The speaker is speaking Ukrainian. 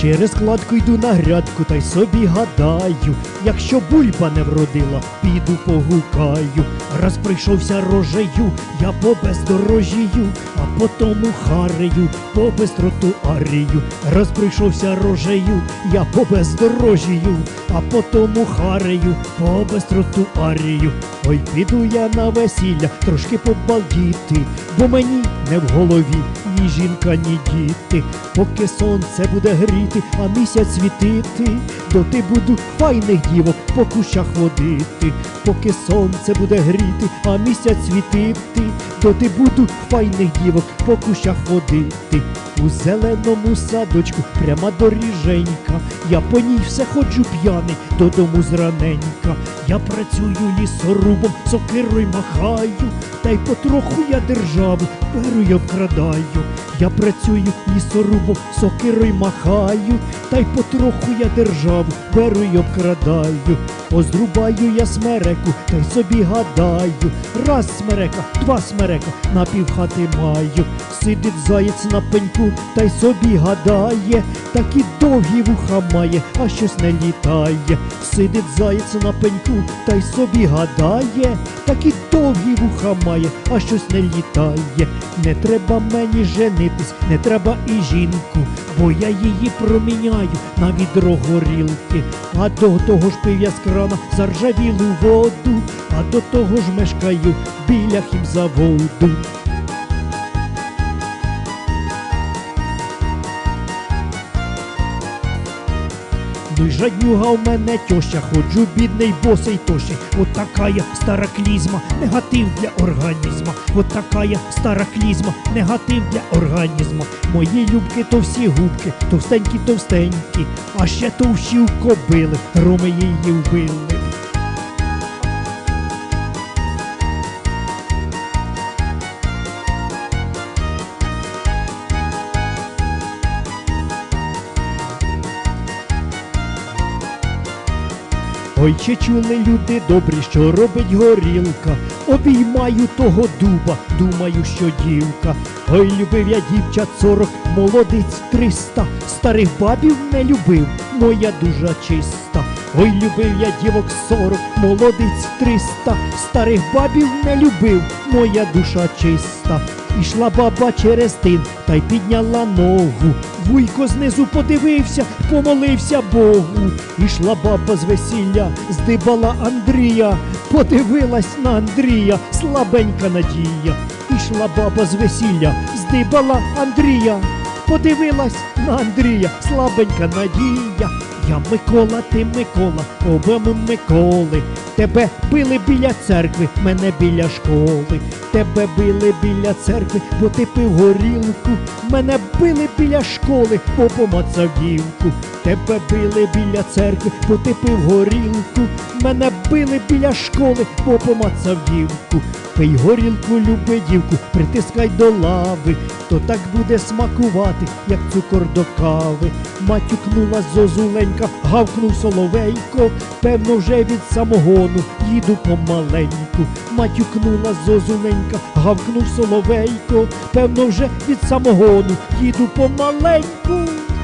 Через кладку йду на грядку та й собі гадаю, якщо бульба не вродила, піду погукаю. Раз прийшовся рожею, я по бездорожію, а потому харею, по безтротуарію. Раз прийшовся рожею, я по бездорожію, а потому харею, по безтротуарію. Ой, піду я на весілля, трошки побалдіти, бо мені не в голові ні жінка, ні діти. Поки сонце буде гріти, а місяць світити, доти буду файних дівок по кущах водити. Поки сонце буде гріти, а місяць світити, доти буду файних дівок по кущах водити. У зеленому садочку пряма доріженька, я по ній все ходжу п'яний додому зраненька. Я працюю лісорубом, сокирою махаю, та й потроху я державу беру й обкрадаю. Я працюю і лісорубом, сокирою махаю, та й потроху я державу беру й обкрадаю. Озрубаю я смереку, та й собі гадаю. Раз смерека, два смерека, на півхати маю. Сидить заєць на пеньку, та й собі гадає, такі довгі вуха має, а щось не літає. Сидить заєць на пеньку, та й собі гадає, такі довгі вуха має, а щось не літає. Не треба мені женитись, не треба і жінку, бо я її проміняю на відро горілки. А до того ж пив я з крана заржавілу воду, а до того ж мешкаю біля хімзаводу. Ну й жаднюга в мене тьоща, ходжу бідний босий тощий. От така стара клізма, негатив для організма. От така стара клізма, негатив для організма. Мої любки то всі губки, товстенькі, товстенькі, а ще товщі у кобили, роми її вбили. Ой, чи чули люди добрі, що робить горілка? Обіймаю того дуба, думаю, що дівка. Ой, любив я дівчат сорок, молодиць триста, старих бабів не любив, моя дужа чиста. Ой, любив я дівок сорок, молодиць триста, старих бабів не любив, моя душа чиста. Ішла баба через тин та й підняла ногу. Вуйко знизу подивився, помолився Богу. Ішла баба з весілля, здибала Андрія, подивилась на Андрія, слабенька надія. Ішла баба з весілля, здибала Андрія, подивилась на Андрія, слабенька надія. Я Микола, ти Микола, оба ми Миколи. Тебе били біля церкви, мене біля школи. Тебе били біля церкви, бо ти пив горілку. Мене били біля школи, бо помацав. Тебе били біля церкви, бо ти горілку. Мене били біля школи, бо помацав. Пий горілку, люби дівку, притискай до лави, то так буде смакувати, як цукор до кави. Матюкнула зозуленька, гавкнув соловейко, певно, вже від самогону їду помаленьку. Матюкнула зозуленька, гавкнув соловейко, певно, вже від самогону їду помаленьку.